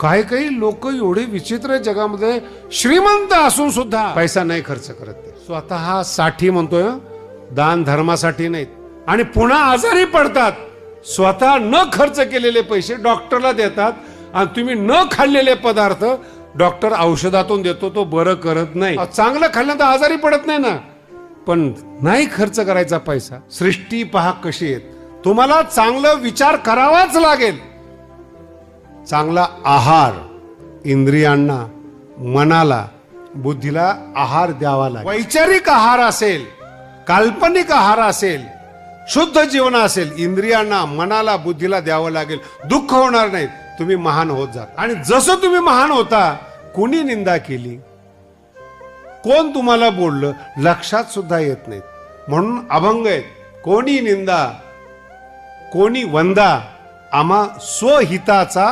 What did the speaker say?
काही काही लोक एवढे विचित्र जगामध्ये श्रीमंत असून सुद्धा पैसा नाही खर्च करत ते. स्वतः साठी म्हणतोय. दान धर्मासाठी नाहीत. आणि पुन्हा आजारी पडतात. स्वतः न खर्च केलेले पैसे डॉक्टरला देतात आणि तुम्ही न खाल्लेले पदार्थ डॉक्टर औषधातून देतो तो बरं करत नाही. चांगलं खाल्लं तर आजारी पडत नाही ना. पण नाही खर्च करायचा पैसा सृष्टी पहा कशी आहेत. तुम्हाला चांगलं विचार करावाच लागेल. चांगला आहार इंद्रियांना मनाला बुद्धीला आहार द्यावा लागेल. वैचारिक आहार असेल काल्पनिक आहार असेल शुद्ध जीवन असेल इंद्रियांना मनाला बुद्धीला द्यावं लागेल. दुःख होणार नाही तुम्ही महान होत जा आणि जसं तुम्ही महान होता कुणी निंदा केली? कोण तुम्हाला बोललं? लक्षात सुद्धा येत नाहीत. म्हणून अभंग आहेत कोणी निंदा कोणी वंदा आम्हा स्वहिताचा